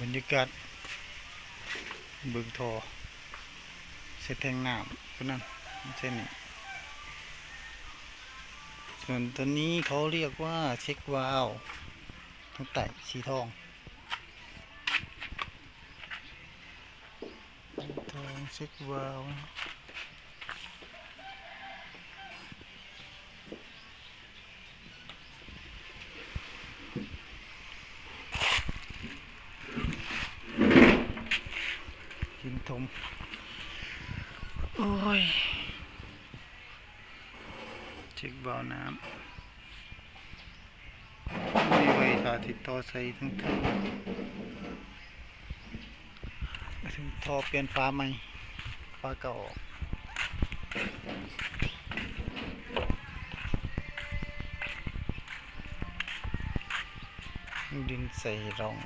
บรรยากาศเบึงทอเส้นแทงน้ำก็นั่นเส้นนี้ส่วนตัวนี้เขาเรียกว่าเช็ควาล์วทั้งไต่สีทองทองเช็ควาล์ว กินทมโอ้ยเช็ควาล์วน้ำมีไว้สาธิตต่อใส่ทั้งเทิงถึงทอเปลี่ยนฟ้าใหม่ฟ้าเก่าออกดินใส่ร่อง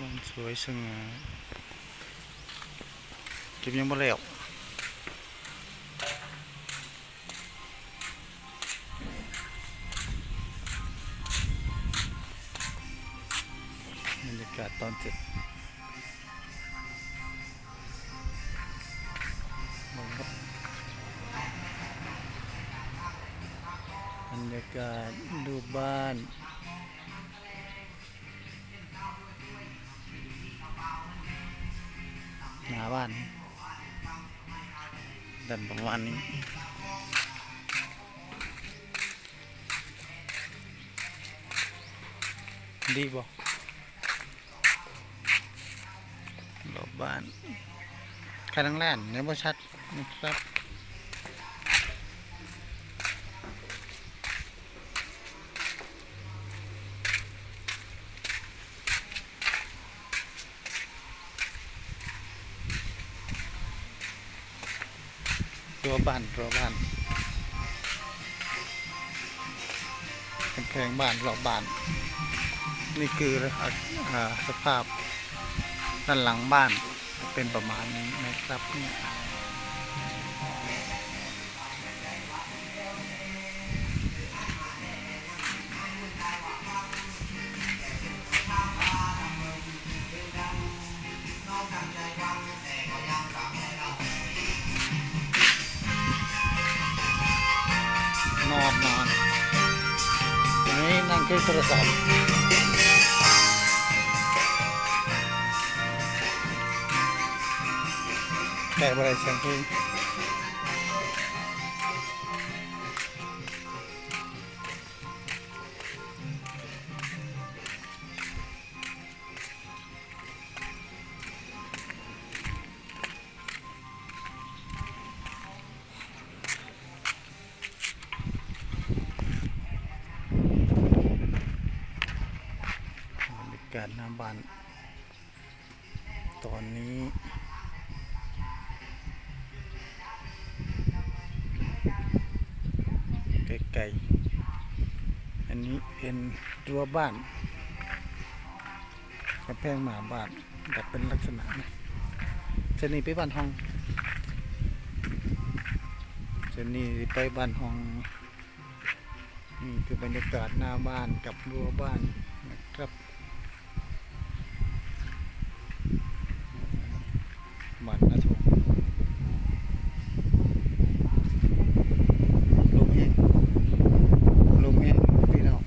มันสวยสง่าเก็บยังบ่แล้วบรรยากาศตอนเสร็จมองครับบรรยากาศดูบ้าน หน้าบ้านดันประมาณนี้ดีบ่รอบบ้านข้างล่นเนี่ยบ่ชัดนะครับ ตัวบ้านตัวบ้านกำแพงบ้านรอบบ้าน นี่คืออสภาพด้านหลังบ้านเป็นประมาณนี้นะครับเนี่ย นี่นั่งคุยากาศหน้าบ้าน ตอนนี้ไกลๆอันนี้เป็นรั้วบ้านกระแพงหมาบ้านแบบเป็นลักษณะนะเจนี่ไปบ้านห้องเจนี่ไปบ้านห้องนี่คือบรรยากาศหน้าบ้านกับรั้วบ้านนะครับ บ้านนะทุกลมแห้งลมแห้งพี่น้อง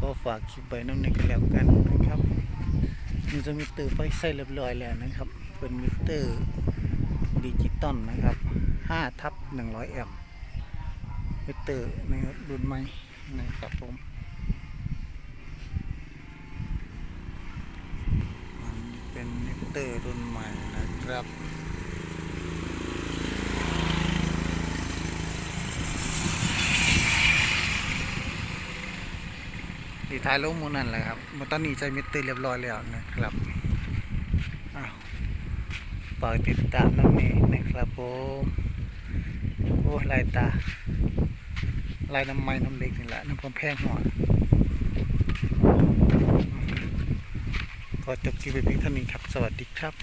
ก็ฝากคลิปไว้น้ำในกันแล้วกันนะครับมันจะมีเตอร์ไฟใส่เรียบร้อยแล้วนะครับ เป็นมิเตอร์ดิจิตอลนะครับ5ทับ100แอมป์มิเตอร์นะครับรุ่นใหม่นะครับผม เป็นมิเตอร์รุ่นใหม่นะครับดีท้ายลงหมูนั่นแหละครับมอตอนนี้ใจมิตอร์เรียบร้อยแล้วนะครับอ้าวฝากติดตามน้ำนี้นะครับผมโอ้ลายตาลายน้ำไม้น้ำเล็กนี่แหละน้ำกำแพงหัว ก็จบคลิปไปเพียงเท่านี้ครับ สวัสดีครับ